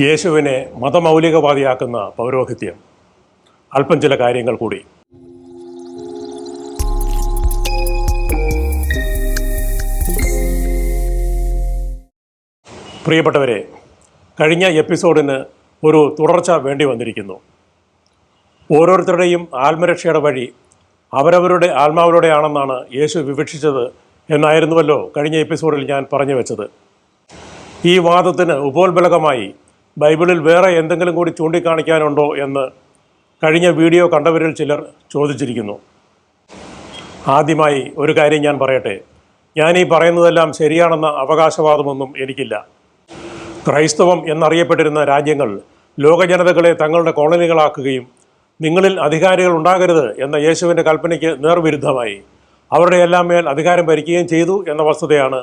യേശുവിനെ മതമൗലികവാദിയാക്കുന്ന പൗരോഹിത്യം. അല്പം ചില കാര്യങ്ങൾ കൂടി. പ്രിയപ്പെട്ടവരെ കഴിഞ്ഞ എപ്പിസോഡിന് ഒരു തുടർച്ച വേണ്ടി വന്നിരിക്കുന്നു. ഓരോരുത്തരുടെയും ആത്മരക്ഷയുടെ വഴി അവരവരുടെ ആത്മാവിലൂടെയാണെന്നാണ് യേശു വിവക്ഷിച്ചത് എന്നായിരുന്നുവല്ലോ കഴിഞ്ഞ എപ്പിസോഡിൽ ഞാൻ പറഞ്ഞു വെച്ചത്. ഈ വാദത്തിന് ഉപോത്ബലകമായി ബൈബിളിൽ വേറെ എന്തെങ്കിലും കൂടി ചൂണ്ടിക്കാണിക്കാനുണ്ടോ എന്ന് കഴിഞ്ഞ വീഡിയോ കണ്ടവരിൽ ചിലർ ചോദിച്ചിരിക്കുന്നു. ആദ്യമായി ഒരു കാര്യം ഞാൻ പറയട്ടെ. ഞാൻ ഈ പറയുന്നതെല്ലാം ശരിയാണെന്ന അവകാശവാദമൊന്നും എനിക്കില്ല. ക്രൈസ്തവം എന്നറിയപ്പെട്ടിരുന്ന രാജ്യങ്ങൾ ലോകജനതകളെ തങ്ങളുടെ കോളനികളാക്കുകയും നിങ്ങളിൽ അധികാരികൾ ഉണ്ടാകരുത് എന്ന യേശുവിന്റെ കൽപ്പനയ്ക്ക് നേർവിരുദ്ധമായി. അവരുടെ എല്ലാം മേൽ അധികാരം ഭരിക്കുകയും ചെയ്തു എന്ന വസ്തുതയാണ്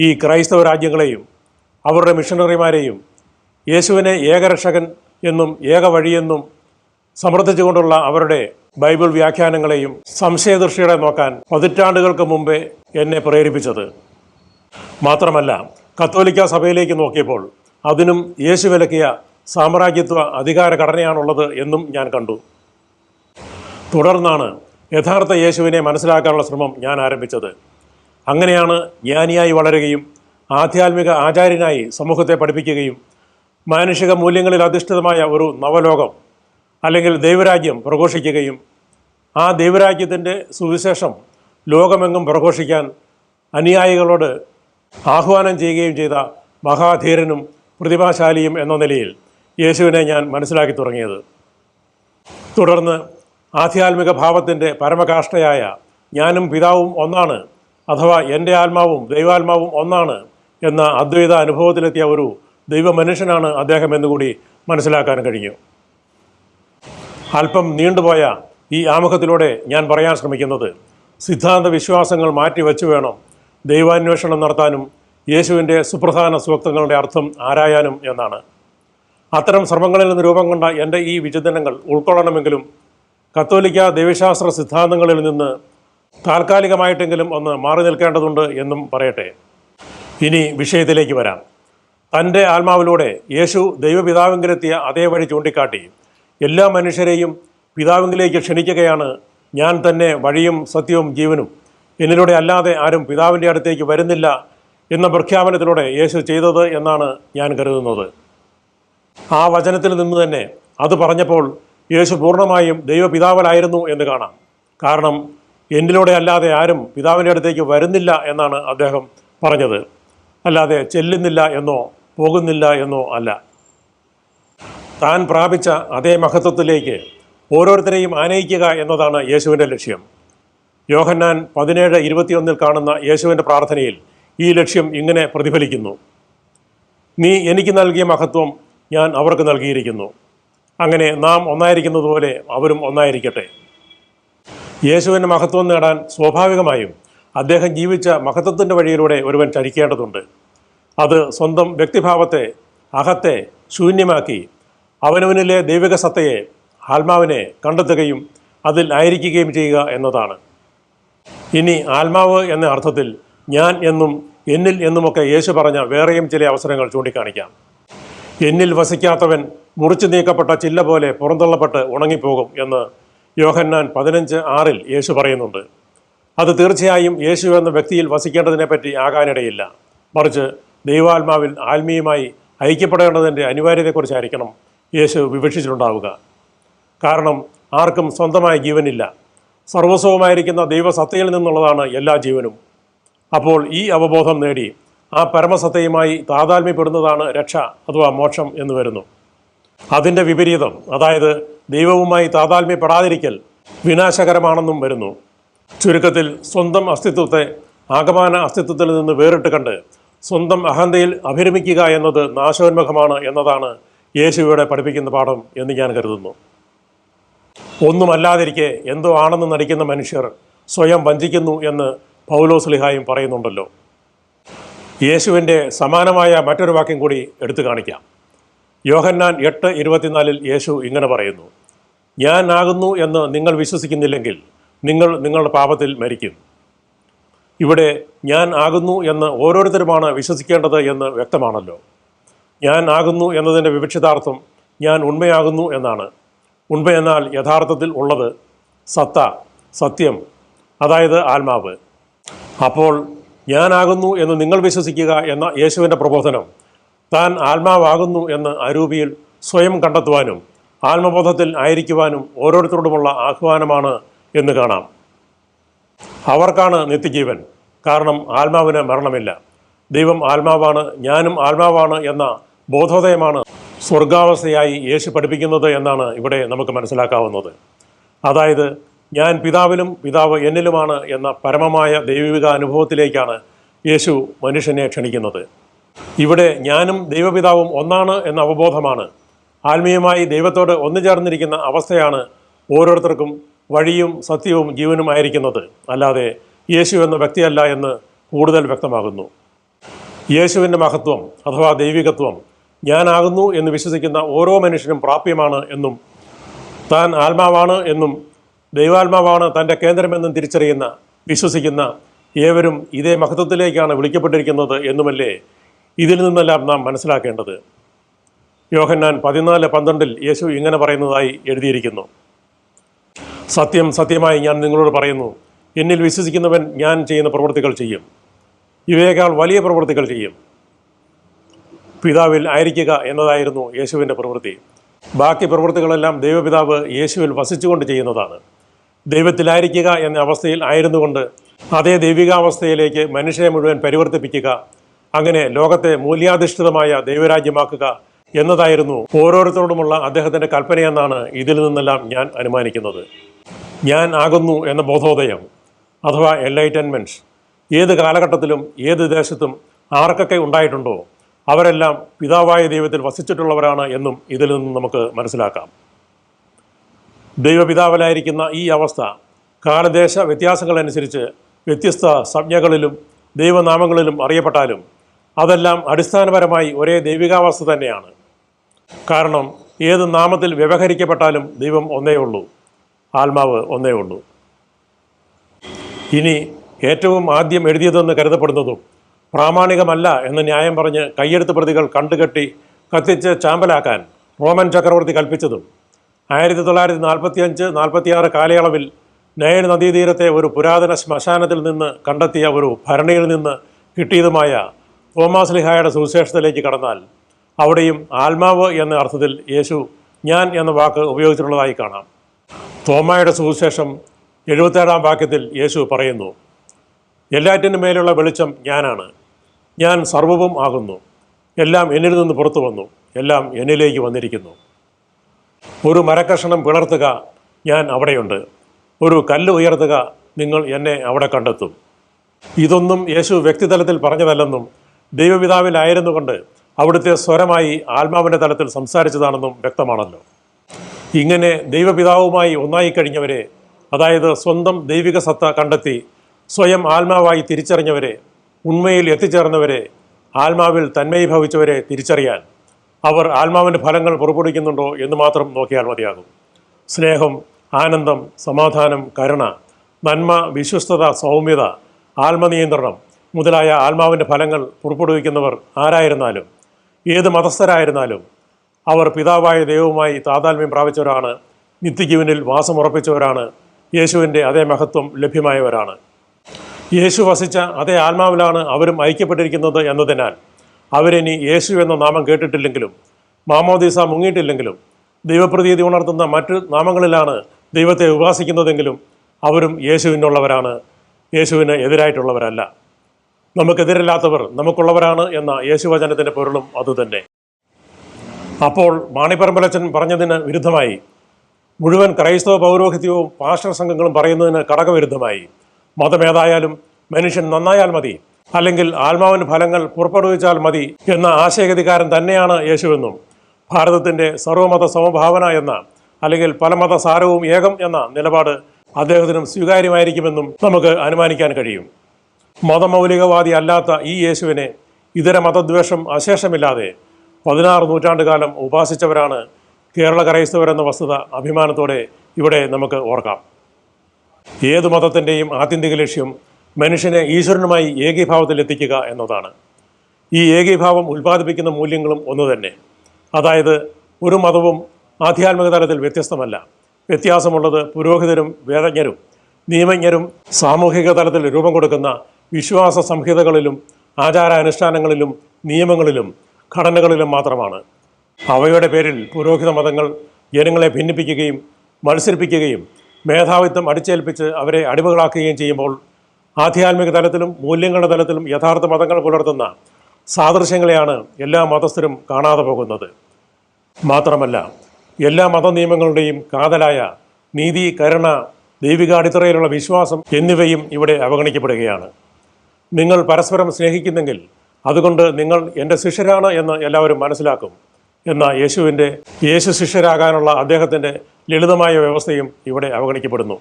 ഈ ക്രൈസ്തവ രാജ്യങ്ങളെയും അവരുടെ മിഷണറിമാരെയും യേശുവിനെ ഏകരക്ഷകൻ എന്നും ഏക വഴിയെന്നും സമർത്ഥിച്ചുകൊണ്ടുള്ള അവരുടെ ബൈബിൾ വ്യാഖ്യാനങ്ങളെയും സംശയദൃഷ്ടിയുടെ നോക്കാൻ പതിറ്റാണ്ടുകൾക്ക് മുമ്പേ എന്നെ പ്രേരിപ്പിച്ചത്. മാത്രമല്ല കത്തോലിക്ക സഭയിലേക്ക് നോക്കിയപ്പോൾ അതിനും യേശു വിലക്കിയ സാമ്രാജ്യത്വ അധികാര ഘടനയാണുള്ളത് എന്നും ഞാൻ കണ്ടു. തുടർന്നാണ് യഥാർത്ഥ യേശുവിനെ മനസ്സിലാക്കാനുള്ള ശ്രമം ഞാൻ ആരംഭിച്ചത്. അങ്ങനെയാണ് ജ്ഞാനിയായി വളരുകയും ആധ്യാത്മിക ആചാര്യനായി സമൂഹത്തെ പഠിപ്പിക്കുകയും മാനുഷിക മൂല്യങ്ങളിൽ അധിഷ്ഠിതമായ ഒരു നവലോകം അല്ലെങ്കിൽ ദൈവരാജ്യം പ്രഘോഷിക്കുകയും ആ ദൈവരാജ്യത്തിന്റെ സുവിശേഷം ലോകമെങ്ങും പ്രഘോഷിക്കാൻ അനുയായികളോട് ആഹ്വാനം ചെയ്യുകയും ചെയ്ത മഹാധീരനും പ്രതിഭാശാലിയും എന്ന നിലയിൽ യേശുവിനെ ഞാൻ മനസ്സിലാക്കി തുടങ്ങിയത്. തുടർന്ന് ആധ്യാത്മിക ഭാവത്തിന്റെ പരമകാഷ്ഠയായ ഞാനും പിതാവും ഒന്നാണ് അഥവാ എന്റെ ആത്മാവും ദൈവാത്മാവും ഒന്നാണ് എന്ന അദ്വൈത അനുഭവത്തിലെത്തിയ ഒരു ദൈവമനുഷ്യനാണ് അദ്ദേഹം എന്നുകൂടി മനസ്സിലാക്കാൻ കഴിഞ്ഞു. അല്പം നീണ്ടുപോയ ഈ ആമുഖത്തിലൂടെ ഞാൻ പറയാൻ ശ്രമിക്കുന്നത് സിദ്ധാന്ത വിശ്വാസങ്ങൾ മാറ്റിവെച്ചു വേണം ദൈവാന്വേഷണം നടത്താനും യേശുവിന്റെ സുപ്രധാന സൂക്തങ്ങളുടെ അർത്ഥം ആരായാനും എന്നാണ്. അത്തരം ശ്രമങ്ങളിൽ നിന്ന് രൂപം കൊണ്ട എന്റെ ഈ വിചിന്തനങ്ങൾ ഉൾക്കൊള്ളണമെങ്കിലും കത്തോലിക്ക ദൈവശാസ്ത്ര സിദ്ധാന്തങ്ങളിൽ നിന്ന് താൽക്കാലികമായിട്ടെങ്കിലും ഒന്ന് മാറി നിൽക്കേണ്ടതുണ്ട് എന്നും പറയട്ടെ. ഇനി വിഷയത്തിലേക്ക് വരാം. തന്റെ ആത്മാവിലൂടെ യേശു ദൈവപിതാവിങ്കിലെത്തിയ അതേ വഴി ചൂണ്ടിക്കാട്ടി. എല്ലാ മനുഷ്യരെയും പിതാവിങ്കിലേക്ക് ക്ഷണിക്കുകയാണ് ഞാൻ തന്നെ വഴിയും സത്യവും ജീവനും. എന്നിലൂടെ അല്ലാതെ ആരും പിതാവിന്റെ അടുത്തേക്ക് വരുന്നില്ല എന്ന പ്രഖ്യാപനത്തിലൂടെ യേശു ചെയ്തത് എന്നാണ് ഞാൻ കരുതുന്നത്. ആ വചനത്തിൽ നിന്ന് തന്നെ അത് പറഞ്ഞപ്പോൾ യേശു പൂർണമായും ദൈവപിതാവനായിരുന്നു എന്ന് കാണാം. കാരണം എന്നിലൂടെ അല്ലാതെ ആരും പിതാവിന്റെ അടുത്തേക്ക് വരുന്നില്ല എന്നാണ് അദ്ദേഹം പറഞ്ഞത്. അല്ലാതെ ചെല്ലുന്നില്ല എന്നോ പോകുന്നില്ല എന്നോ അല്ല. താൻ പ്രാപിച്ച അതേ മഹത്വത്തിലേക്ക് ഓരോരുത്തരെയും ആനയിക്കുക എന്നതാണ് യേശുവിന്റെ ലക്ഷ്യം. യോഹന്നാൻ പതിനേഴ് ഇരുപത്തിയൊന്നിൽ കാണുന്ന യേശുവിന്റെ പ്രാർത്ഥനയിൽ ഈ ലക്ഷ്യം ഇങ്ങനെ പ്രതിഫലിക്കുന്നു. നീ എനിക്ക് നൽകിയ മഹത്വം ഞാൻ അവർക്ക് നൽകിയിരിക്കുന്നു. അങ്ങനെ നാം ഒന്നായിരിക്കുന്നത് പോലെ അവരും ഒന്നായിരിക്കട്ടെ. യേശുവിന്റെ മഹത്വം നേടാൻ സ്വാഭാവികമായും അദ്ദേഹം ജീവിച്ച മഹത്വത്തിന്റെ വഴിയിലൂടെ ഒരുവൻ ചരിക്കേണ്ടതുണ്ട്. അത് സ്വന്തം വ്യക്തിഭാവത്തെ അഹത്തെ ശൂന്യമാക്കി അവനവനിലെ ദൈവിക സത്തയെ ആത്മാവിനെ കണ്ടെത്തുകയും അതിൽ ആയിരിക്കുകയും ചെയ്യുക എന്നതാണ്. ഇനി ആത്മാവ് എന്ന അർത്ഥത്തിൽ ഞാൻ എന്നും എന്നിൽ എന്നുമൊക്കെ യേശു പറഞ്ഞ വേറെയും ചില അവസരങ്ങൾ ചൂണ്ടിക്കാണിക്കാം. എന്നിൽ വസിക്കാത്തവൻ മുറിച്ചു നീക്കപ്പെട്ട ചില്ല പോലെ പുറന്തള്ളപ്പെട്ട് ഉണങ്ങിപ്പോകും എന്ന് യോഹന്നാൻ പതിനഞ്ച് ആറിൽ യേശു പറയുന്നുണ്ട്. അത് തീർച്ചയായും യേശു എന്ന വ്യക്തിയിൽ വസിക്കേണ്ടതിനെപ്പറ്റി ആകാനിടയില്ല. മറിച്ച് ദൈവാത്മാവിൽ ആത്മീയമായി ഐക്യപ്പെടേണ്ടതിന്റെ അനിവാര്യതയെക്കുറിച്ചായിരിക്കണം യേശു വിവക്ഷിച്ചിട്ടുണ്ടാവുക. കാരണം ആർക്കും സ്വന്തമായ ജീവനില്ല. സർവസ്വമായിരിക്കുന്ന ദൈവസത്തയിൽ നിന്നുള്ളതാണ് എല്ലാ ജീവനും. അപ്പോൾ ഈ അവബോധം നേടി ആ പരമസത്തയുമായി താതാത്മ്യപ്പെടുന്നതാണ് രക്ഷ അഥവാ മോക്ഷം എന്ന് വരുന്നു. അതിന്റെ വിപരീതം അതായത് ദൈവവുമായി താതാത്മ്യപ്പെടാതിരിക്കൽ വിനാശകരമാണെന്നും വരുന്നു. ചുരുക്കത്തിൽ സ്വന്തം അസ്തിത്വത്തെ ആഗമാന അസ്തിത്വത്തിൽ നിന്ന് വേറിട്ട് കണ്ട് സ്വന്തം അഹന്തയിൽ അഭിരമിക്കുക എന്നത് നാശോന്മുഖമാണ് എന്നതാണ് യേശുവിടെ പഠിപ്പിക്കുന്ന പാഠം എന്ന് ഞാൻ കരുതുന്നു. ഒന്നുമല്ലാതിരിക്കെ എന്തോ ആണെന്ന് നടിക്കുന്ന മനുഷ്യർ സ്വയം വഞ്ചിക്കുന്നു എന്ന് പൗലോസ്ലിഹായും പറയുന്നുണ്ടല്ലോ. യേശുവിന്റെ സമാനമായ മറ്റൊരു വാക്യം കൂടി എടുത്തു കാണിക്കാം. യോഹന്നാൻ എട്ട് ഇരുപത്തിനാലിൽ യേശു ഇങ്ങനെ പറയുന്നു ഞാൻ ആകുന്നു എന്ന് നിങ്ങൾ വിശ്വസിക്കുന്നില്ലെങ്കിൽ നിങ്ങൾ നിങ്ങളുടെ പാപത്തിൽ മരിക്കും. ഇവിടെ ഞാൻ ആകുന്നു എന്ന് ഓരോരുത്തരുമാണ് വിശ്വസിക്കേണ്ടത് എന്ന് വ്യക്തമാണല്ലോ. ഞാൻ ആകുന്നു എന്നതിന്റെ വിവക്ഷിതാർത്ഥം ഞാൻ ഉണ്മയാകുന്നു എന്നാണ്. ഉണ്മ എന്നാൽ യഥാർത്ഥത്തിൽ ഉള്ളത് സത്ത സത്യം അതായത് ആത്മാവ്. അപ്പോൾ ഞാനാകുന്നു എന്ന് നിങ്ങൾ വിശ്വസിക്കുക എന്ന യേശുവിന്റെ പ്രബോധനം താൻ ആത്മാവാകുന്നു എന്ന് അരൂപിയിൽ സ്വയം കണ്ടെത്തുവാനും ആത്മബോധത്തിൽ ആയിരിക്കുവാനും ഓരോരുത്തരോടുമുള്ള ആഹ്വാനമാണ് എന്ന് കാണാം. അവർക്കാണ് നിത്യജീവൻ. കാരണം ആത്മാവിന് മരണമില്ല. ദൈവം ആത്മാവാണ് ഞാനും ആത്മാവാണ് എന്ന ബോധോദയമാണ് സ്വർഗാവസ്ഥയായി യേശു പഠിപ്പിക്കുന്നത് എന്നാണ് ഇവിടെ നമുക്ക് മനസ്സിലാക്കാവുന്നത്. അതായത് ഞാൻ പിതാവിലും പിതാവ് എന്നിലുമാണ് എന്ന പരമമായ ദൈവിക അനുഭവത്തിലേക്കാണ് യേശു മനുഷ്യനെ ക്ഷണിക്കുന്നത്. ഇവിടെ ഞാനും ദൈവപിതാവും ഒന്നാണ് എന്ന അവബോധമാണ്. ആത്മീയമായി ദൈവത്തോട് ഒന്നു ചേർന്നിരിക്കുന്ന അവസ്ഥയാണ് ഓരോരുത്തർക്കും വഴിയും സത്യവും ജീവനുമായിരിക്കുന്നത് അല്ലാതെ യേശു എന്ന വ്യക്തിയല്ല എന്ന് കൂടുതൽ വ്യക്തമാകുന്നു. യേശുവിന്റെ മഹത്വം അഥവാ ദൈവികത്വം ഞാനാകുന്നു എന്ന് വിശ്വസിക്കുന്ന ഓരോ മനുഷ്യനും പ്രാപ്യമാണ് എന്നും താൻ ആത്മാവാണ് എന്നും ദൈവാത്മാവാണ് തന്റെ കേന്ദ്രമെന്നും തിരിച്ചറിയുന്ന വിശ്വസിക്കുന്ന ഏവരും ഇതേ മഹത്വത്തിലേക്കാണ് വിളിക്കപ്പെട്ടിരിക്കുന്നത് എന്നുമല്ലേ ഇതിൽ നിന്നെല്ലാം നാം മനസ്സിലാക്കേണ്ടത്. യോഹന്നാൻ പതിനാല് പന്ത്രണ്ടിൽ യേശു ഇങ്ങനെ പറയുന്നതായി എഴുതിയിരിക്കുന്നു. സത്യം സത്യമായി ഞാൻ നിങ്ങളോട് പറയുന്നു. എന്നിൽ വിശ്വസിക്കുന്നവൻ ഞാൻ ചെയ്യുന്ന പ്രവൃത്തികൾ ചെയ്യും. ഇവയേക്കാൾ വലിയ പ്രവൃത്തികൾ ചെയ്യും. പിതാവിൽ ആയിരിക്കുക എന്നതായിരുന്നു യേശുവിന്റെ പ്രവൃത്തി. ബാക്കി പ്രവൃത്തികളെല്ലാം ദൈവപിതാവ് യേശുവിൽ വസിച്ചുകൊണ്ട് ചെയ്യുന്നതാണ്. ദൈവത്തിലായിരിക്കുക എന്ന അവസ്ഥയിൽ ആയിരുന്നുകൊണ്ട് അതേ ദൈവികാവസ്ഥയിലേക്ക് മനുഷ്യരെ മുഴുവൻ പരിവർത്തിപ്പിക്കുക അങ്ങനെ ലോകത്തെ മൂല്യാധിഷ്ഠിതമായ ദൈവരാജ്യമാക്കുക എന്നതായിരുന്നു ഓരോരുത്തരോടുമുള്ള അദ്ദേഹത്തിന്റെ കൽപ്പനയെന്നാണ് ഇതിൽ നിന്നെല്ലാം ഞാൻ അനുമാനിക്കുന്നത്. ഞാൻ ആകുന്നു എന്ന ബോധോദയം അഥവാ എൻലൈറ്റൻമെന്റ്സ് ഏത് കാലഘട്ടത്തിലും ഏത് ദേശത്തും ആർക്കൊക്കെ ഉണ്ടായിട്ടുണ്ടോ അവരെല്ലാം പിതാവായ ദൈവത്തിൽ വസിച്ചിട്ടുള്ളവരാണ് എന്നും ഇതിൽ നിന്ന് നമുക്ക് മനസ്സിലാക്കാം. ദൈവപിതാവിലായിരിക്കുന്ന ഈ അവസ്ഥ കാലദേശ വ്യത്യാസങ്ങളനുസരിച്ച് വ്യത്യസ്ത സംജ്ഞകളിലും ദൈവനാമങ്ങളിലും അറിയപ്പെട്ടാലും അതെല്ലാം അടിസ്ഥാനപരമായി ഒരേ ദൈവികാവസ്ഥ തന്നെയാണ്. കാരണം ഏത് നാമത്തിൽ വ്യവഹരിക്കപ്പെട്ടാലും ദൈവം ഒന്നേ ഉള്ളൂ ആത്മാവ് ഒന്നേ ഉള്ളൂ. ഇനി ഏറ്റവും ആദ്യം എഴുതിയതെന്ന് കരുതപ്പെടുന്നതും പ്രാമാണികമല്ല എന്ന് ന്യായം പറഞ്ഞ് കയ്യെഴുത്ത് പ്രതികൾ കണ്ടുകെട്ടി കത്തിച്ച് ചാമ്പലാക്കാൻ റോമൻ ചക്രവർത്തി കൽപ്പിച്ചതും ആയിരത്തി തൊള്ളായിരത്തി നാൽപ്പത്തി അഞ്ച് നാൽപ്പത്തിയാറ് കാലയളവിൽ നയൻ നദീതീരത്തെ ഒരു പുരാതന ശ്മശാനത്തിൽ നിന്ന് കണ്ടെത്തിയ ഒരു ഭരണിയിൽ നിന്ന് കിട്ടിയതുമായ തോമാസ് ലിഹായുടെ സുവിശേഷത്തിലേക്ക് കടന്നാൽ അവിടെയും ആത്മാവ് എന്ന അർത്ഥത്തിൽ യേശു ഞാൻ എന്ന വാക്ക് ഉപയോഗിച്ചിട്ടുള്ളതായി കാണാം. തോമായുടെ സുവിശേഷം എഴുപത്തേഴാം വാക്യത്തിൽ യേശു പറയുന്നു എല്ലാറ്റിനും മേലുള്ള വെളിച്ചം ഞാനാണ്. ഞാൻ സർവവും ആകുന്നു. എല്ലാം എന്നിൽ നിന്ന് പുറത്തു വന്നു. എല്ലാം എന്നിലേക്ക് വന്നിരിക്കുന്നു. ഒരു മരക്കഷണം പിളർത്തുക ഞാൻ അവിടെയുണ്ട്. ഒരു കല്ല് ഉയർത്തുക നിങ്ങൾ എന്നെ അവിടെ കണ്ടെത്തും. ഇതൊന്നും യേശു വ്യക്തിതലത്തിൽ പറഞ്ഞതല്ലെന്നും ദൈവപിതാവിലായിരുന്നു കൊണ്ട് അവിടുത്തെ സ്വരമായി ആത്മാവിന്റെ തലത്തിൽ സംസാരിച്ചതാണെന്നും വ്യക്തമാണല്ലോ. ഇങ്ങനെ ദൈവപിതാവുമായി ഒന്നായി കഴിഞ്ഞവരെ അതായത് സ്വന്തം ദൈവിക സത്ത കണ്ടെത്തി സ്വയം ആത്മാവായി തിരിച്ചറിഞ്ഞവരെ ഉണ്മയിൽ എത്തിച്ചേർന്നവരെ ആത്മാവിൽ തന്മയീഭവിച്ചവരെ തിരിച്ചറിയാൻ അവർ ആത്മാവിന്റെ ഫലങ്ങൾ പുറപ്പെടുവിക്കുന്നുണ്ടോ എന്ന് മാത്രം നോക്കിയാൽ മതിയാകും. സ്നേഹം ആനന്ദം സമാധാനം കരുണ നന്മ വിശ്വസ്തത സൗമ്യത ആത്മനിയന്ത്രണം മുതലായ ആത്മാവിന്റെ ഫലങ്ങൾ പുറപ്പെടുവിക്കുന്നവർ ആരായിരുന്നാലും ഏത് മതസ്ഥരായിരുന്നാലും അവർ പിതാവായ ദൈവവുമായി താതാത്മ്യം പ്രാപിച്ചവരാണ്. നിത്യജീവനിൽ വാസമുറപ്പിച്ചവരാണ് യേശുവിന്റെ അതേ മഹത്വം ലഭ്യമായവരാണ്. യേശു വസിച്ച അതേ ആത്മാവിലാണ് അവരും ഐക്യപ്പെട്ടിരിക്കുന്നത് എന്നതിനാൽ അവരിനി യേശു എന്ന നാമം കേട്ടിട്ടില്ലെങ്കിലും മാമോദീസ മുങ്ങിയിട്ടില്ലെങ്കിലും ദൈവപ്രതീതി ഉണർത്തുന്ന മറ്റു നാമങ്ങളിലാണ് ദൈവത്തെ ഉപാസിക്കുന്നതെങ്കിലും അവരും യേശുവിനുള്ളവരാണ്. യേശുവിന് എതിരായിട്ടുള്ളവരല്ല. നമുക്കെതിരല്ലാത്തവർ നമുക്കുള്ളവരാണ് എന്ന യേശുവചനത്തിന്റെ പൊരുളും അതുതന്നെ. അപ്പോൾ മാണിപ്പറമ്പലച്ചൻ പറഞ്ഞതിന് വിരുദ്ധമായി. മുഴുവൻ ക്രൈസ്തവ പൗരോഹിത്യവും പാസ്റ്റർ സംഘങ്ങളും പറയുന്നതിന് കടകവിരുദ്ധമായി. മതമേതായാലും മനുഷ്യൻ നന്നായാൽ മതി. അല്ലെങ്കിൽ ആത്മാവിന് ഫലങ്ങൾ പുറപ്പെടുവിച്ചാൽ മതി എന്ന ആശയഗതികാരൻ തന്നെയാണ് യേശുവെന്നും ഭാരതത്തിന്റെ സർവമത സമഭാവന എന്ന അല്ലെങ്കിൽ പലമത സാരവും ഏകം എന്ന നിലപാട് അദ്ദേഹത്തിനും സ്വീകാര്യമായിരിക്കുമെന്നും നമുക്ക് അനുമാനിക്കാൻ കഴിയും. മതമൗലികവാദി അല്ലാത്ത ഈ യേശുവിനെ ഇതര മതദ്വേഷം അശേഷമില്ലാതെ പതിനാറ് നൂറ്റാണ്ടുകാലം ഉപാസിച്ചവരാണ് കേരള ക്രൈസ്തവരെന്ന വസ്തുത അഭിമാനത്തോടെ ഇവിടെ നമുക്ക് ഓർക്കാം. ഏത് മതത്തിന്റെയും ആത്യന്തിക ലക്ഷ്യം മനുഷ്യനെ ഈശ്വരനുമായി ഏകീഭാവത്തിൽ എത്തിക്കുക എന്നതാണ്. ഈ ഏകീഭാവം ഉൽപ്പാദിപ്പിക്കുന്ന മൂല്യങ്ങളും ഒന്ന് തന്നെ. അതായത് ഒരു മതവും ആധ്യാത്മിക തലത്തിൽ വ്യത്യസ്തമല്ല. വ്യത്യാസമുള്ളത് പുരോഹിതരും വേദജ്ഞരും നിയമജ്ഞരും സാമൂഹിക തലത്തിൽ രൂപം കൊടുക്കുന്ന വിശ്വാസ സംഹിതകളിലും ആചാരാനുഷ്ഠാനങ്ങളിലും നിയമങ്ങളിലും ഘടനകളിലും മാത്രമാണ്. അവയുടെ പേരിൽ പുരോഹിത മതങ്ങൾ ജനങ്ങളെ ഭിന്നിപ്പിക്കുകയും മത്സരിപ്പിക്കുകയും മേധാവിത്വം അടിച്ചേൽപ്പിച്ച് അവരെ അടിമകളാക്കുകയും ചെയ്യുമ്പോൾ ആധ്യാത്മിക തലത്തിലും മൂല്യങ്ങളുടെ തലത്തിലും യഥാർത്ഥ മതങ്ങൾ പുലർത്തുന്ന സാദൃശ്യങ്ങളെയാണ് എല്ലാ മതസ്ഥരും കാണാതെ പോകുന്നത്. മാത്രമല്ല എല്ലാ മത നിയമങ്ങളുടെയും കാതലായ നീതി കരുണ ദൈവിക അടിത്തറയിലുള്ള വിശ്വാസം എന്നിവയും ഇവിടെ അവഗണിക്കപ്പെടുകയാണ്. നിങ്ങൾ പരസ്പരം സ്നേഹിക്കുന്നെങ്കിൽ അതുകൊണ്ട് നിങ്ങൾ എന്റെ ശിഷ്യരാണ് എന്ന് എല്ലാവരും മനസ്സിലാക്കും. എന്ന യേശുവിന്റെ യേശു ശിഷ്യരാകാനുള്ള അദ്ദേഹത്തിന്റെ ലളിതമായ വ്യവസ്ഥയും ഇവിടെ അവഗണിക്കപ്പെടുന്നു.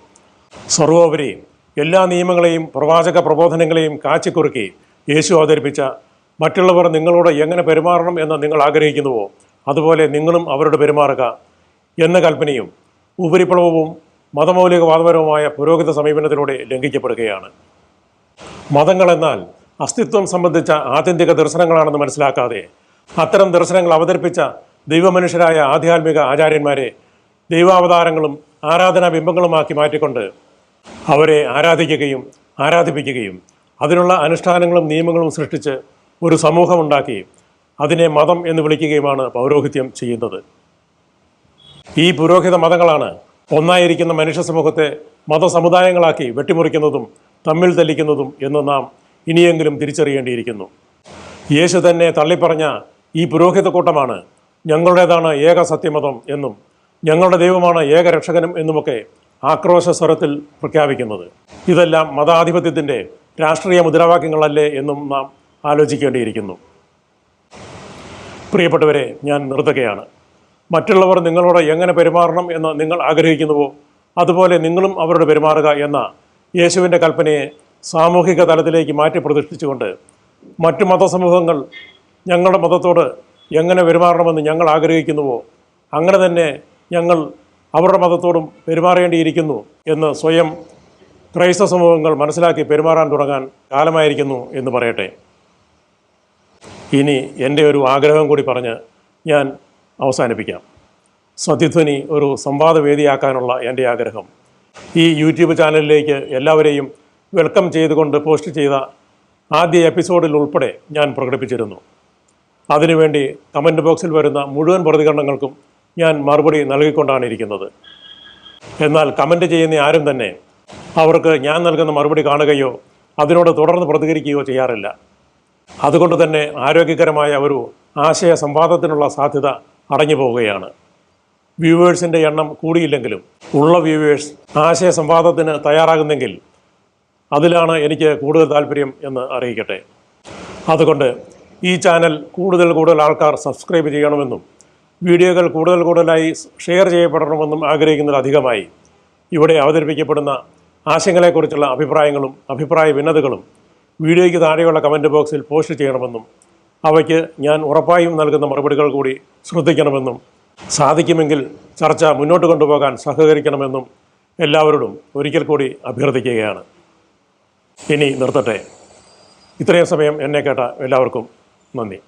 സർവോപരി എല്ലാ നിയമങ്ങളെയും പ്രവാചക പ്രബോധനങ്ങളെയും കാച്ചിക്കുറുക്കി യേശു അവതരിപ്പിച്ച മറ്റുള്ളവർ നിങ്ങളോട് എങ്ങനെ പെരുമാറണം എന്ന് നിങ്ങൾ ആഗ്രഹിക്കുന്നുവോ അതുപോലെ നിങ്ങളും അവരോട് പെരുമാറുക എന്ന കൽപ്പനയും ഉപരിപ്ലവവും മതമൗലികവാദപരവുമായ പുരോഗതി സമീപനത്തിലൂടെ ലംഘിക്കപ്പെടുകയാണ്. മതങ്ങൾ എന്നാൽ അസ്തിത്വം സംബന്ധിച്ച ആത്യന്തിക ദർശനങ്ങളാണെന്ന് മനസ്സിലാക്കാതെ അത്തരം ദർശനങ്ങൾ അവതരിപ്പിച്ച ദൈവമനുഷ്യരായ ആധ്യാത്മിക ആചാര്യന്മാരെ ദൈവാവതാരങ്ങളും ആരാധനാ ബിംബങ്ങളുമാക്കി മാറ്റിക്കൊണ്ട് അവരെ ആരാധിക്കുകയും ആരാധിപ്പിക്കുകയും അതിനുള്ള അനുഷ്ഠാനങ്ങളും നിയമങ്ങളും സൃഷ്ടിച്ച് ഒരു സമൂഹമുണ്ടാക്കി അതിനെ മതം എന്ന് വിളിക്കുകയുമാണ് പൗരോഹിത്യം ചെയ്യുന്നത്. ഈ പുരോഹിത മതങ്ങളാണ് ഒന്നായിരിക്കുന്ന മനുഷ്യ സമൂഹത്തെ മതസമുദായങ്ങളാക്കി വെട്ടിമുറിക്കുന്നതും തമ്മിൽ തെല്ലിക്കുന്നതും എന്ന് നാം ഇനിയെങ്കിലും തിരിച്ചറിയേണ്ടിയിരിക്കുന്നു. യേശു തന്നെ തള്ളിപ്പറഞ്ഞ ഈ പുരോഹിത കൂട്ടമാണ് ഞങ്ങളുടേതാണ് ഏക സത്യമതം എന്നും ഞങ്ങളുടെ ദൈവമാണ് ഏക രക്ഷകനും എന്നുമൊക്കെ ആക്രോശ സ്വരത്തിൽ പ്രഖ്യാപിക്കുന്നത്. ഇതെല്ലാം മതാധിപത്യത്തിന്റെ രാഷ്ട്രീയ മുദ്രാവാക്യങ്ങളല്ലേ എന്നും നാം ആലോചിക്കേണ്ടിയിരിക്കുന്നു. പ്രിയപ്പെട്ടവരെ ഞാൻ നിർത്തുകയാണ്. മറ്റുള്ളവർ നിങ്ങളോട് എങ്ങനെ പെരുമാറണം എന്ന് നിങ്ങൾ ആഗ്രഹിക്കുന്നുവോ അതുപോലെ നിങ്ങളും അവരോട് പെരുമാറുക എന്ന യേശുവിന്റെ കൽപ്പനയെ സാമൂഹിക തലത്തിലേക്ക് മാറ്റി പ്രതിഷ്ഠിച്ചുകൊണ്ട് മറ്റു മതസമൂഹങ്ങൾ ഞങ്ങളുടെ മതത്തോട് എങ്ങനെ പെരുമാറണമെന്ന് ഞങ്ങൾ ആഗ്രഹിക്കുന്നുവോ അങ്ങനെ തന്നെ ഞങ്ങൾ അവരുടെ മതത്തോടും പെരുമാറേണ്ടിയിരിക്കുന്നു എന്ന് സ്വയം ക്രൈസ്തവ സമൂഹങ്ങൾ മനസ്സിലാക്കി പെരുമാറാൻ തുടങ്ങാൻ കാലമായിരിക്കുന്നു എന്ന് പറയട്ടെ. ഇനി എന്റെ ഒരു ആഗ്രഹം കൂടി പറഞ്ഞ് ഞാൻ അവസാനിപ്പിക്കാം. സത്യധ്വനി ഒരു സംവാദവേദിയാക്കാനുള്ള എന്റെ ആഗ്രഹം. ഈ യൂട്യൂബ് ചാനലിലേക്ക് എല്ലാവരെയും വെൽക്കം ചെയ്തുകൊണ്ട് പോസ്റ്റ് ചെയ്ത ആദ്യ എപ്പിസോഡിൽ ഉൾപ്പെടെ ഞാൻ പ്രകടിപ്പിച്ചിരുന്നു. അതിനുവേണ്ടി കമന്റ് ബോക്സിൽ വരുന്ന മുഴുവൻ പ്രതികരണങ്ങൾക്കും ഞാൻ മറുപടി നൽകിക്കൊണ്ടാണ് ഇരിക്കുന്നത്. എന്നാൽ കമന്റ് ചെയ്യുന്ന ആരും തന്നെ അവർക്ക് ഞാൻ നൽകുന്ന മറുപടി കാണുകയോ അതിനോട് തുടർന്ന് പ്രതികരിക്കുകയോ ചെയ്യാറില്ല. അതുകൊണ്ട് തന്നെ ആരോഗ്യകരമായ ഒരു ആശയ സംവാദത്തിനുള്ള സാധ്യത അടഞ്ഞു പോവുകയാണ്. വ്യൂവേഴ്സിന്റെ എണ്ണം കൂടിയില്ലെങ്കിലും ഉള്ള വ്യൂവേഴ്സ് ആശയ സംവാദത്തിന് തയ്യാറാകുന്നെങ്കിൽ അതിലാണ് എനിക്ക് കൂടുതൽ താല്പര്യം എന്ന് അറിയിക്കട്ടെ. അതുകൊണ്ട് ഈ ചാനൽ കൂടുതൽ കൂടുതൽ ആൾക്കാർ സബ്സ്ക്രൈബ് ചെയ്യണമെന്നും വീഡിയോകൾ കൂടുതൽ കൂടുതലായി ഷെയർ ചെയ്യപ്പെടണമെന്നും ആഗ്രഹിക്കുന്നതിലധികമായി ഇവിടെ അവതരിപ്പിക്കപ്പെടുന്ന ആശയങ്ങളെക്കുറിച്ചുള്ള അഭിപ്രായങ്ങളും അഭിപ്രായ ഭിന്നതകളും വീഡിയോയ്ക്ക് താഴെയുള്ള കമന്റ് ബോക്സിൽ പോസ്റ്റ് ചെയ്യണമെന്നും അവയ്ക്ക് ഞാൻ ഉറപ്പായും നൽകുന്ന മറുപടികൾ കൂടി ശ്രദ്ധിക്കണമെന്നും സാധിക്കുമെങ്കിൽ ചർച്ച മുന്നോട്ട് കൊണ്ടുപോകാൻ സഹകരിക്കണമെന്നും എല്ലാവരോടും ഒരിക്കൽ കൂടി അഭ്യർത്ഥിക്കുകയാണ്. ഇനി നിർത്തട്ടെ. ഇത്രയും സമയം എന്നെ കേട്ട എല്ലാവർക്കും നന്ദി.